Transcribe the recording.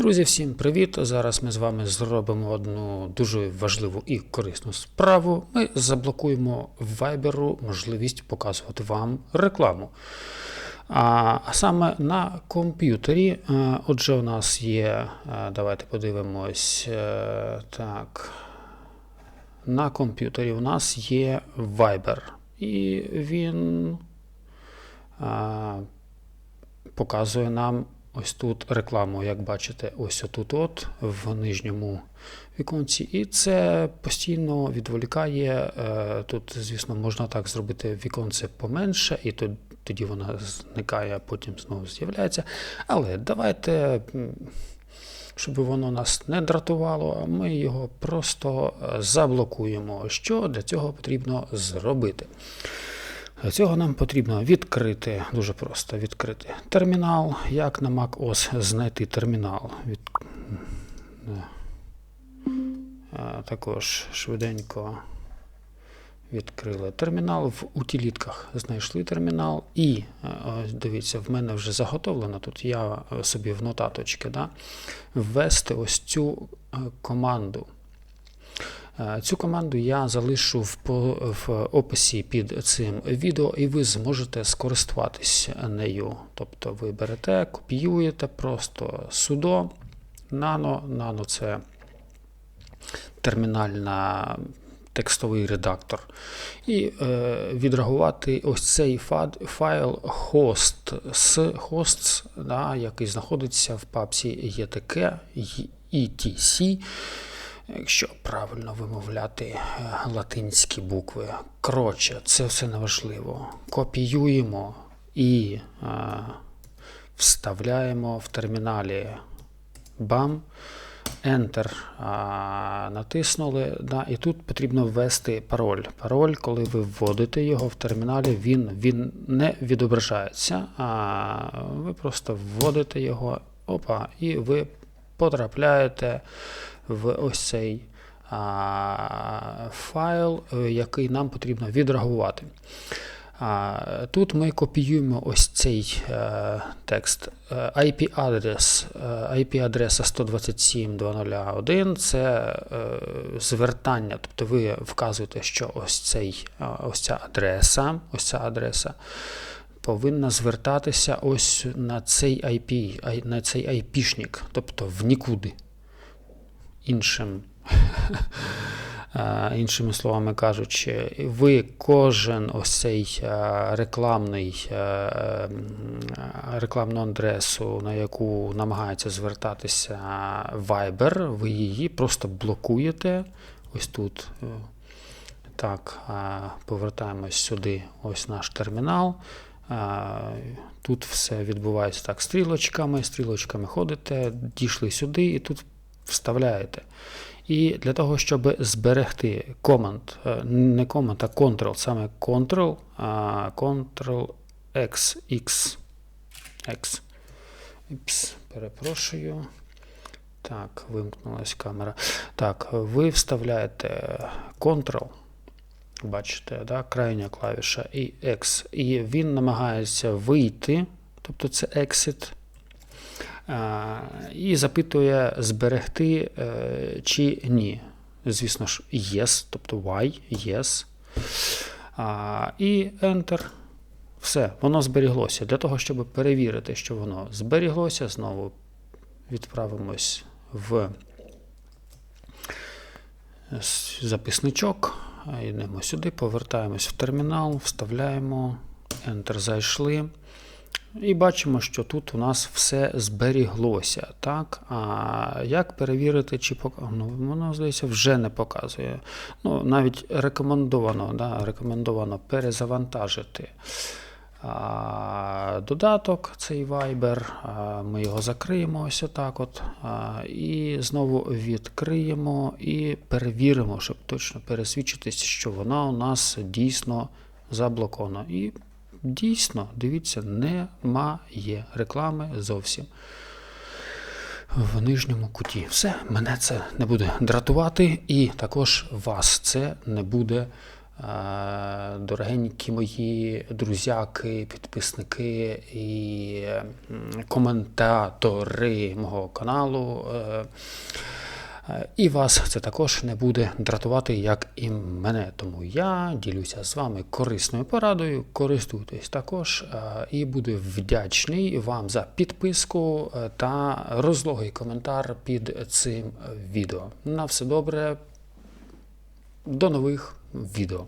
Друзі, всім привіт! Зараз ми з вами зробимо одну дуже важливу і корисну справу. Ми заблокуємо Viber можливість показувати вам рекламу. А саме на комп'ютері. Отже, у нас є. Давайте подивимось. е, Так. На комп'ютері у нас є Viber. І він показує нам ось тут рекламу, як бачите, ось отут от в нижньому віконці. І це постійно відволікає. Е, Тут, звісно, можна так зробити віконце поменше, і тут, тоді вона зникає, а потім знову з'являється. Але давайте. Щоб воно нас не дратувало, ми його просто е, заблокуємо. Що для цього потрібно зробити? Цього нам потрібно відкрити, дуже просто відкрити термінал. Як на macOS знайти термінал? Від... е, е, Також швиденько відкрили термінал. В утилітках знайшли термінал. І е, дивіться, в мене вже заготовлено. Тут я собі в нотаточки да, ввести ось цю команду. Е, Цю команду я залишу в, описі під цим відео, і ви зможете скористуватись нею. Тобто ви берете, копіюєте просто sudo nano. Nano це термінальна текстовий редактор. І е, відреагувати ось цей фад, файл host з hosts, да, який знаходиться в папці ETK, ETC, якщо правильно вимовляти е, латинські букви. Коротше, це все неважливо. Копіюємо і е, вставляємо в терміналі бам. Enter а, натиснули, да, і тут потрібно ввести пароль. Пароль, коли ви вводите його в терміналі, він, він не відображається, а ви просто вводите його, опа, і ви потрапляєте в ось цей а, файл, е, який нам потрібно відреагувати. Тут ми копіюємо ось цей е, текст. IP-адрес IP-адреса 127.201 це е, звертання, тобто ви вказуєте, що ось, цей, ось ця адреса, ось ця адреса повинна звертатися ось на цей IP, на цей IP-шник, тобто в нікуди. Іншим Іншими словами кажучи, ви кожен ось цей рекламний рекламну адресу, на яку намагається звертатися Viber, ви її просто блокуєте. Ось тут. е, Так, повертаємось сюди, ось наш термінал. Тут все відбувається так стрілочками, стрілочками ходите, дійшли сюди і тут вставляєте. І для того, щоб зберегти команд, е, не команд, а Ctrl, саме Ctrl, Ctrl X, X. Іпс, перепрошую. Так, вимкнулась камера. Так, ви вставляєте Ctrl, бачите, да, крайня клавіша і X. І він намагається вийти, тобто це Exit. І запитує зберегти е, чи ні. Звісно ж, yes, тобто Y, yes. І Enter. Все, воно зберіглося. Для того, щоб перевірити, що воно зберіглося, знову відправимось в записничок. Йдемо сюди, повертаємось в термінал, вставляємо, Enter зайшли. І бачимо, що тут у нас все зберіглося. Так? А як перевірити, чи пок... ну, воно, здається, вже не показує. Ну, навіть рекомендовано, да, рекомендовано перезавантажити додаток, цей Viber. Ми його закриємо ось отак. От, і знову відкриємо і перевіримо, щоб точно пересвідчитись, що вона у нас дійсно заблокована. І дійсно, дивіться, немає реклами зовсім в нижньому куті. Все, мене це не буде дратувати, і також вас це не буде Дорогенькі мої друзяки, підписники і коментатори мого каналу. Е, Е, І вас це також не буде дратувати, як і мене. Тому я ділюся з вами корисною порадою. Користуйтесь також е, і буду вдячний вам за підписку е, та розлогий коментар під цим відео. На все добре. До нових відео.